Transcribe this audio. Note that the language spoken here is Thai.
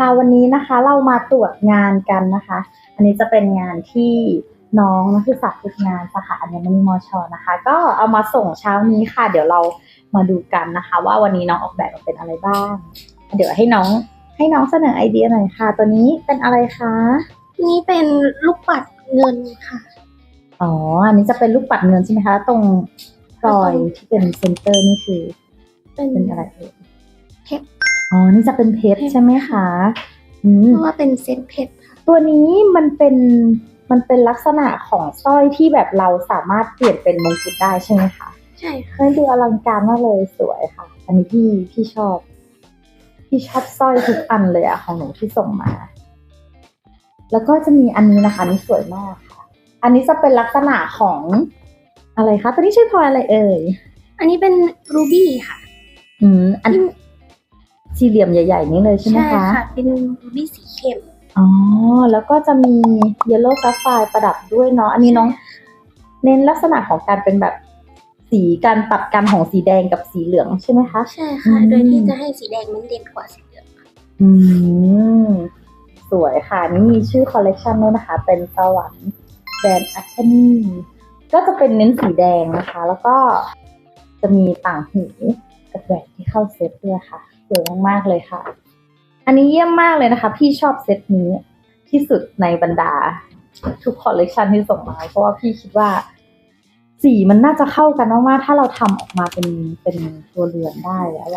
ค่ะวันนี้นะคะเรามาตรวจงานกันนะคะ อันนี้จะเป็นงานที่น้องนักศึกษาฝึกงานสาขาอัญมณีมอชอนะคะ ก็เอามาส่งเช้านี้ค่ะ เดี๋ยวเรามาดูกันนะคะ ว่าวันนี้น้องออกแบบมาเป็นอะไรบ้าง เดี๋ยวให้น้องให้น้องเสนอไอเดียหน่อยค่ะ ตัวนี้เป็นอะไรคะนี่เป็นลูกปัดเงินค่ะอ๋ออันนี้จะเป็นลูกปัดเงินใช่ไหมคะ ตรงรอยที่เป็นเซนเตอร์นี่คือ เป็นเป็นอะไรเอ่ยเพชร อ๋อ นี่จะเป็นเพชรเพชรใช่ไหมคะอืมเพราะว่าเป็นเซตเพชรค่ะตัวนี้มันเป็นมันเป็นลักษณะของสร้อยที่แบบเราสามารถเปลี่ยนเป็นมงกุฎได้ใช่ไหมคะใช่ค่ะมันดูอลังการมากเลยสวยค่ะ อันนี้พี่พี่ชอบ พี่ชอบสร้อยทุกอันเลยอะของหนูที่ส่งมา แล้วก็จะมีอันนี้นะคะอันนี่สวยมากค่ะ อันนี้จะเป็นลักษณะของอะไรคะตัวนี้ชื่อพลอยอะไรเอ่ย อันนี้เป็นรูบี้ค่ะ อืมอัน สี่เหลี่ยมใหญ่ๆนี้เลยใช่ไหมคะเป็นรูบี้สีเข้ม อ๋อ แล้วก็จะมีเยลโล่ซัฟไฟประดับด้วยเนาะ อันนี้น้อง เน้นลักษณะของการเป็นแบบสีการตัดกันของสีแดงกับสีเหลืองใช่ไหมคะ ใช่ค่ะอืมโดยที่จะให้สีแดงมันเด่นกว่าสีเหลือง อืม สวยค่ะ นี่มีชื่อคอลเลกชันด้วยนะคะ เป็นสวรรค์แบรนด์อัคนีก็จะเป็นเน้นสีแดงนะคะ แล้วก็จะมีต่างหูกับแหวนที่เข้าเซตด้วยค่ะ สวยมากๆเลยค่ะ อันนี้เยี่ยมมากเลยนะคะ พี่ชอบเซตนี้ที่สุดในบรรดา ทุกคอลเลกชันที่ส่งมา เพราะว่าพี่คิดว่า สีมันน่าจะเข้ากันมากๆถ้าเราทำออกมาเป็นเป็นตัวเรือนได้แล้ว